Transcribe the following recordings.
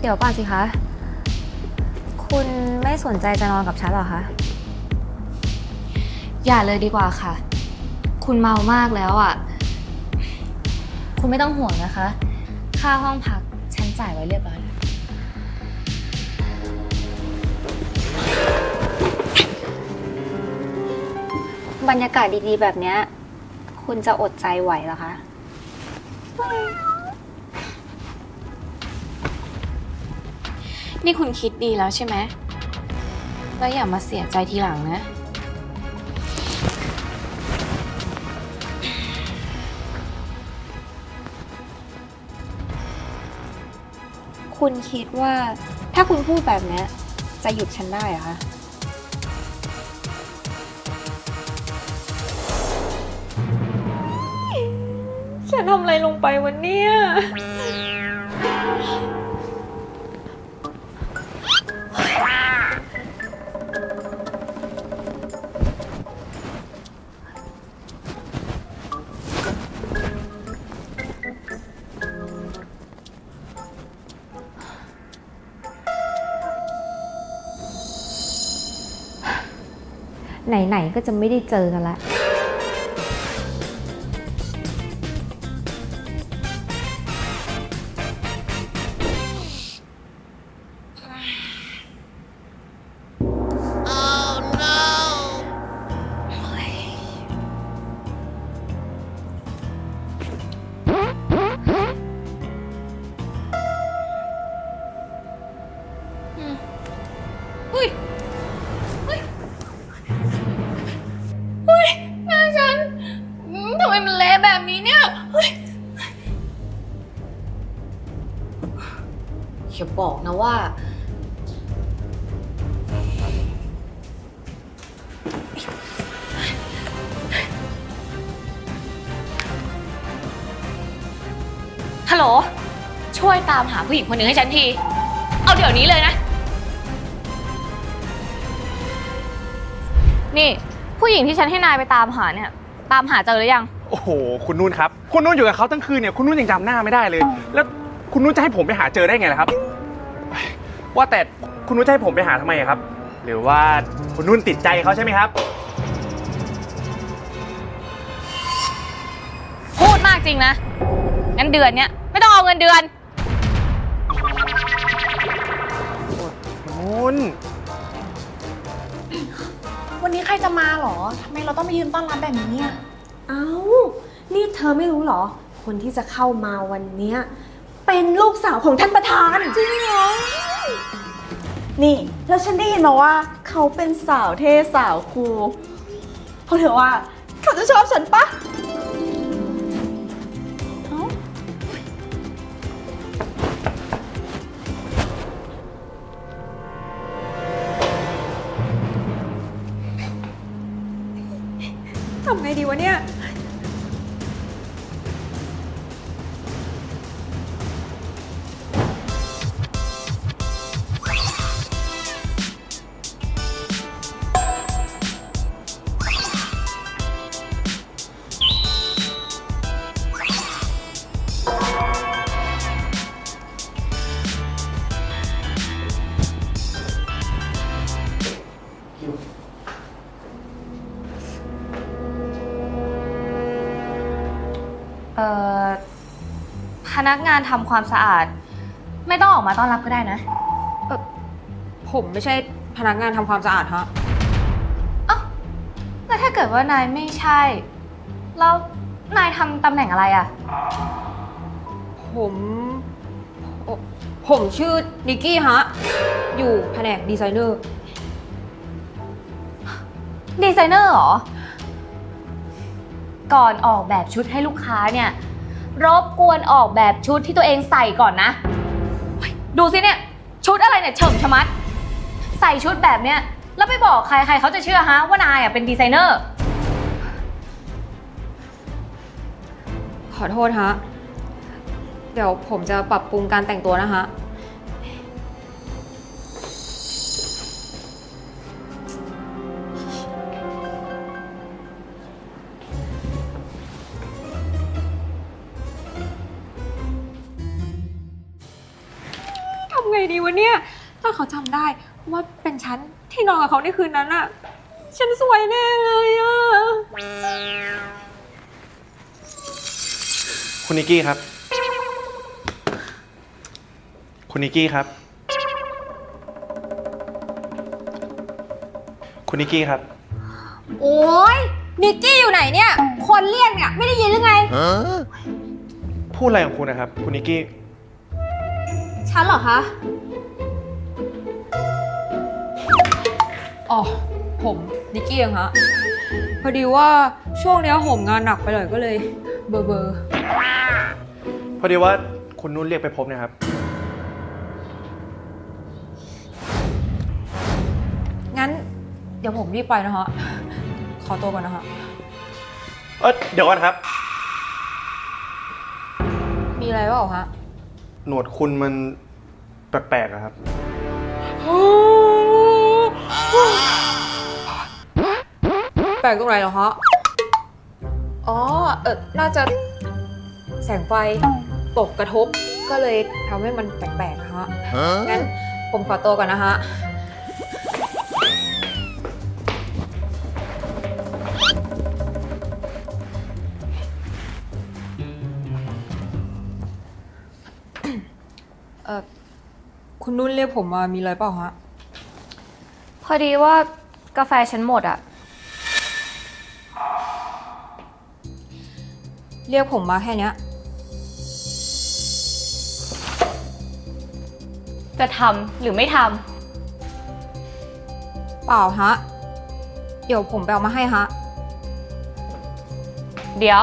เดี๋ยวก่อนสิคะ คุณไม่สนใจจะนอนกับฉันเหรอคะ อย่าเลยดีกว่าค่ะ คุณเมามากแล้วอะ คุณไม่ต้องห่วงนะคะ ค่าห้องพักฉันจ่ายไว้เรียบร้อยแล้วบรรยากาศดีๆแบบเนี้ย คุณจะอดใจไหวเหรอคะ นี่คุณคิดดีแล้วใช่ไหม แล้วอย่ามาเสียใจทีหลังนะ คุณคิดว่าถ้าคุณพูดแบบเนี้ยจะหยุดฉันได้เหรอคะ ฉันทำอะไรลงไปวันเนี้ย ไหนๆก็จะไม่ได้เจอกันละ มทำไมมันเละแบบนี้เนี่ยเฮ้ยอย่าบอกนะว่า ฮัลโหล ช่วยตามหาผู้หญิงคนหนึ่งให้ฉันที เอาเดี๋ยวนี้เลยนะ นี่ ผู้หญิงที่ฉันให้นายไปตามหาเนี่ย ตามหาเจอหรือยัง โอ้โห คุณนุ่นครับ คุณนุ่นอยู่กับเขาทั้งคืนเนี่ย คุณนุ่นยังจำหน้าไม่ได้เลย แล้วคุณนุ่นจะให้ผมไปหาเจอได้ไงล่ะครับ ว่าแต่คุณนุ่นจะให้ผมไปหาทำไมอะครับ หรือว่าคุณนุ่นติดใจเขาใช่ไหมครับ พูดมากจริงนะ งั้นเดือนเนี้ยไม่ต้องเอาเงินเดือน นุ่น วันนี้ใครจะมาเหรอ ทำไมเราต้องมายืนต้อนรับแบบนี้เนี่ย เอ้า นี่เธอไม่รู้เหรอ คนที่จะเข้ามาวันเนี้ยเป็นลูกสาวของท่านประธาน จริงเหรอ นี่ แล้วฉันได้ยินมาว่าเขาเป็นสาวเท่สาวคูลเขาเธอว่า เขาจะชอบฉันปะเอ้าทำไงดีวะเนี่ย นักงานทำความสะอาด ไม่ต้องออกมาต้อนรับก็ได้นะ ผมไม่ใช่พนักงานทำความสะอาดฮะ เอ้าแล้วถ้าเกิดว่านายไม่ใช่ แล้วนายทำตำแหน่งอะไรอะผมผมผมชื่อนิกกี้ฮะ อยู่แผนกดีไซเนอร์ ดีไซเนอร์เหรอ ก่อนออกแบบชุดให้ลูกค้าเนี่ย รบกวนออกแบบชุดที่ตัวเองใส่ก่อนนะเฮ้ยดูสิเนี่ย ชุดอะไรเนี่ยเฉิมชะมัด ใส่ชุดแบบเนี้ยแล้วไปบอกใครใครเขาจะเชื่อฮะว่านายอะเป็นดีไซเนอร์ ขอโทษฮะ เดี๋ยวผมจะปรับปรุงการแต่งตัวนะฮะ เนี่ยถ้าเขาจำได้ว่าเป็นฉันที่นอนกับเขาในคืนนั้นอะฉันสวยแน่เลยอะคุณนิกกี้ครับ คุณนิกกี้ครับ คุณนิกกี้ครับ โอ๊ยนิกกี้อยู่ไหนเนี่ย คนเรียกเนี่ยไม่ได้ยินหรือไง พูดอะไรของคุณนะครับ คุณนิกกี้ ฉันเหรอคะ อ๋อ ผมนิกกี้เองฮะ พอดีว่าช่วงเนี้ยผมงานหนักไปเลยก็เลย เบอร์เบอร์พอดีว่าคุณนุ่นเรียกไปพบนะครับ งั้น เดี๋ยวผมรีบไปนะฮะ ขอตัวก่อนนะฮะ เออเดี๋ยวก่อนครับ มีอะไรเปล่าฮะ หนวดคุณมันแปลกๆอะครับ แปลกตรงไหนเหรอฮะ อ๋อ เออน่าจะแสงไฟตกกระทบก็เลยทำให้มันแปลกๆฮะ งั้นผมขอตัวก่อนนะฮะ เออคุณนุ่นเรียกผมมามีอะไรเปล่าฮะพ อดีว่ากาแฟฉันหมดอะเรียกผมมาแค่เนี้ย จะทำหรือไม่ทเปล่าฮะ เดี๋ยวผมไปเอามาให้ฮะำเดี๋ยว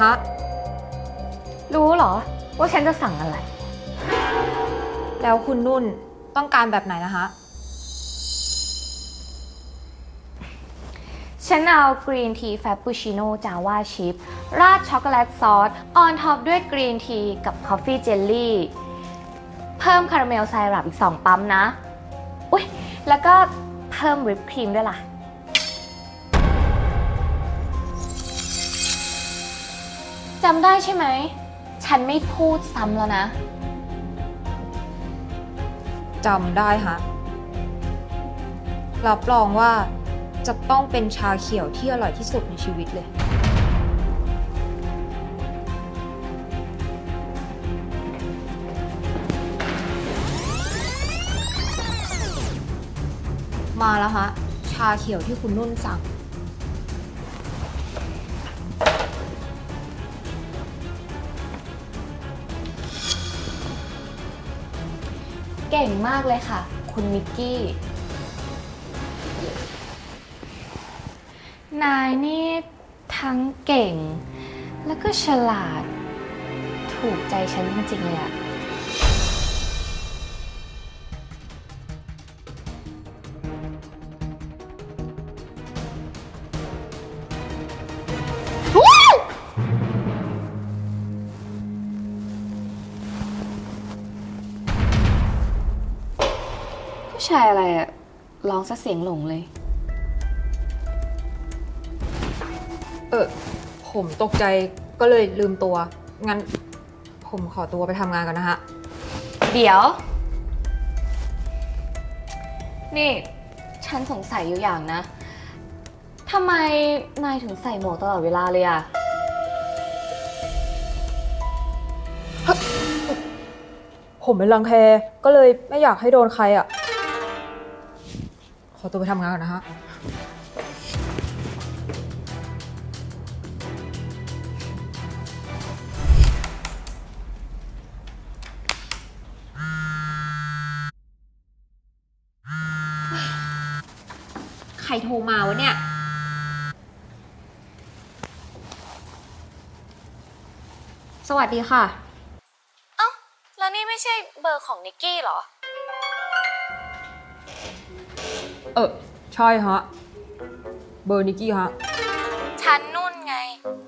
ฮะรู้เหรอ ว่าฉันจะสั่งอะไร แล้วคุณนุ่นต้องการแบบไหนนะฮะฉันเอากรีนทีแฟปปูชิโน่จาวาชิพราดช็อกโกแลตซอส ออนท็อปด้วยกรีนทีกับคอฟฟี่เจลลี่ เพิ่มคาราเมลไซรัปอีก 2 ปั๊มนะ อุ๊ย แล้วก็เพิ่มวิปครีมด้วยล่ะ จำได้ใช่ไหม ฉันไม่พูดซ้ำแล้วนะ จำได้ฮะ รับรองว่าจะต้องเป็นชาเขียวที่อร่อยที่สุดในชีวิตเลย มาแล้วฮะ ชาเขียวที่คุณนุ่นสั่ง เก่งมากเลยค่ะ คุณมิกกี้ นายนี่ทั้งเก่ง แล้วก็ฉลาด ถูกใจฉันจริงๆเลยอะ ชายอะไรอะร้องซะเสียงหลงเลย เออ ผมตกใจก็เลยลืมตัว งั้น ผมขอตัวไปทำงานก่อนนะฮะ เดี๋ยว นี่ ฉันสงสัยอยู่อย่างนะทำไมนายถึงใส่หมวกตลอดเวลาเลยอะผมเป็นรังแคก็เลยไม่อยากให้โดนใครอะขอ ตัวไปทำงานก่อนนะฮะ ใครโทรมาวะเนี่ย สวัสดีค่ะ เอ้า แล้วนี่ไม่ใช่เบอร์ของนิกกี้เหรอ ออ ใช่ฮะ เบอร์นิกกี้ฮะ ฉันนุ่นไง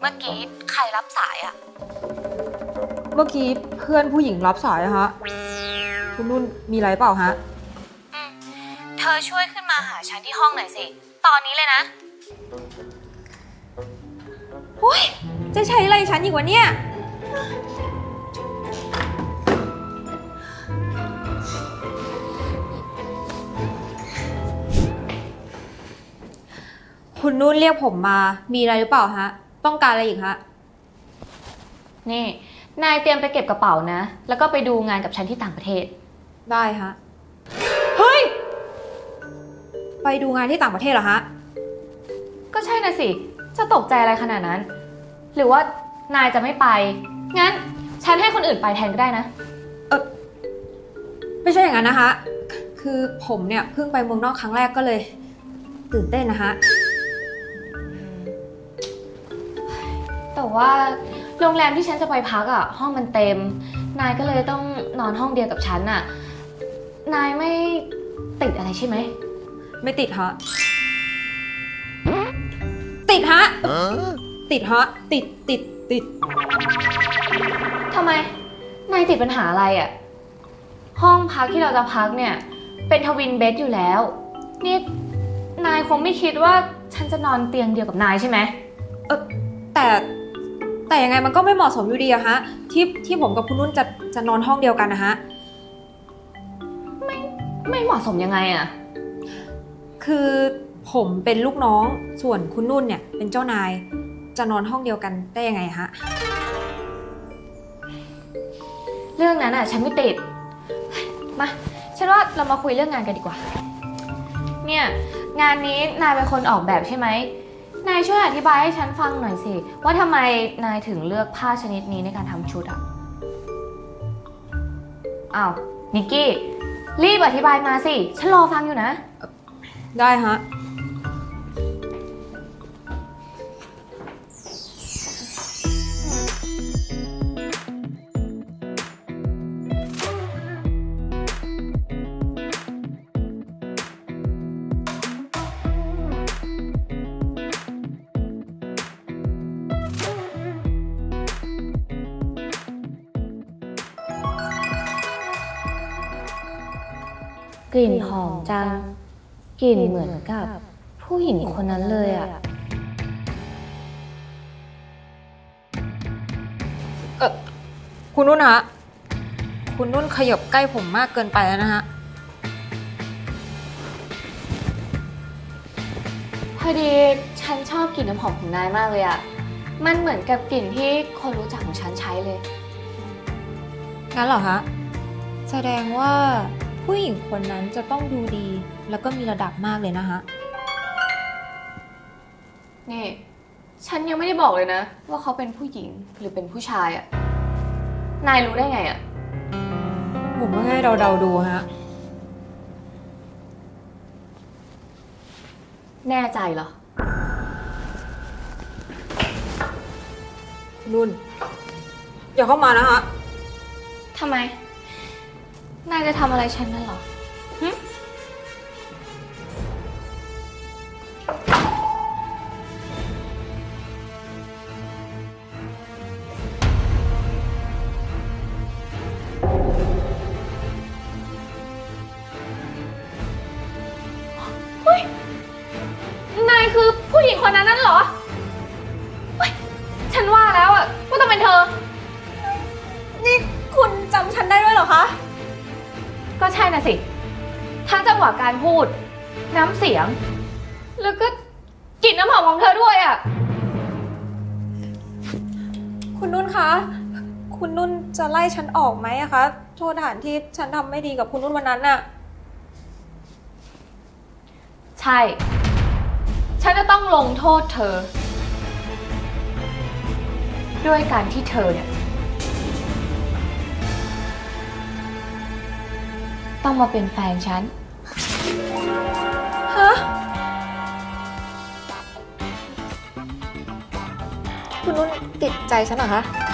เมื่อกี้ใครรับสายอะเมื่อกี้เพื่อนผู้หญิงรับสายอะฮะ คุณนุ่นมีอะไรเปล่าฮะ อืมเธอช่วยขึ้นมาหาฉันที่ห้องหน่อยสิ ตอนนี้เลยนะโอ้ยจะใช้อะไรฉันอีกวะเนี่ย คุณนุ่นเรียกผมมา มีอะไรหรือเปล่าฮะ ต้องการอะไรอีกฮะ นี่ นายเตรียมไปเก็บกระเป๋านะ แล้วก็ไปดูงานกับฉันที่ต่างประเทศ ได้ฮะ เฮ้ย ไปดูงานที่ต่างประเทศเหรอฮะ ก็ใช่นะสิ จะตกใจอะไรขนาดนั้น หรือว่านายจะไม่ไป งั้นฉันให้คนอื่นไปแทนก็ได้นะ เออไม่ใช่อย่างนั้นนะคะ คือผมเนี่ยเพิ่งไปเมืองนอกครั้งแรกก็เลย ตื่นเต้นนะคะ แต่ว่าโรงแรมที่ฉันจะไปพักอะ่ะ ห้องมันเต็ม นายก็เลยต้องนอนห้องเดียวกับฉันอะ่ะ นายไม่ติดอะไรใช่ไหม ไม่ติดฮะ ติดฮะ ติดฮะ ติด ติด ติด ทำไม นายติดปัญหาอะไรอะ่ะ ห้องพักที่เราจะพักเนี่ย เป็นทวินเบดอยู่แล้ว นี่ นายคงไม่คิดว่าฉันจะนอนเตียงเดียวกับนายใช่ไหมเออแต่ แต่ยังไงมันก็ไม่เหมาะสมอยู่ดีอะฮะที่ที่ผมกับคุณนุ่นจะจะนอนห้องเดียวกันนะฮะ ไม่เหมาะสมยังไงอะ่ะคือผมเป็นลูกน้องส่วนคุณนุ่นเนี่ยเป็นเจ้านาย จะนอนห้องเดียวกันได้ยังไงฮะ เรื่องนั้นอะฉันไม่ติด มา ฉันว่าเรามาคุยเรื่องงานกันดีกว่า เนี่ย งานนี้นายเป็นคนออกแบบใช่ไหม นายช่วยอธิบายให้ฉันฟังหน่อยสิ ว่าทำไมนายถึงเลือกผ้าชนิดนี้ในการทำชุดอะอ้าวนิกกี้ รีบอธิบายมาสิ ฉันรอฟังอยู่นะ ได้ฮะ กลิ่นหอมจัง กลิ่นเหมือนกับ ผู้หญิงคนนั้นเลยอะ เออคุณนุ่นฮะ คุณนุ่นขยับใกล้ผมมากเกินไปแล้วนะฮะ พอดีฉันชอบกลิ่นน้ำหอมของนายมากเลยอะมันเหมือนกับกลิ่นที่คนรู้จักของฉันใช้เลย งั้นเหรอฮะ แสดงว่า ผู้หญิงคนนั้นจะต้องดูดี แล้วก็มีระดับมากเลยนะฮะนี่ ฉันยังไม่ได้บอกเลยนะ ว่าเขาเป็นผู้หญิงหรือเป็นผู้ชายอะนายรู้ได้ไงอะผมก็แค่เดาๆดูฮะ แน่ใจเหรอคุณนุ่น อย่าเข้ามานะฮะทำไม นายจะทำอะไรฉันนั่นหรอ การพูด น้ำเสียง แล้วก็กลิ่นน้ำหอมของเธอด้วยอะ คุณนุ่นคะ คุณนุ่นจะไล่ฉันออกไหมอะคะ โทษฐานที่ฉันทำไม่ดีกับคุณนุ่นวันนั้นน่ะ ใช่ ฉันจะต้องลงโทษเธอ ด้วยการที่เธอเนี่ย ต้องมาเป็นแฟนฉัน ใจฉันเหรอคะ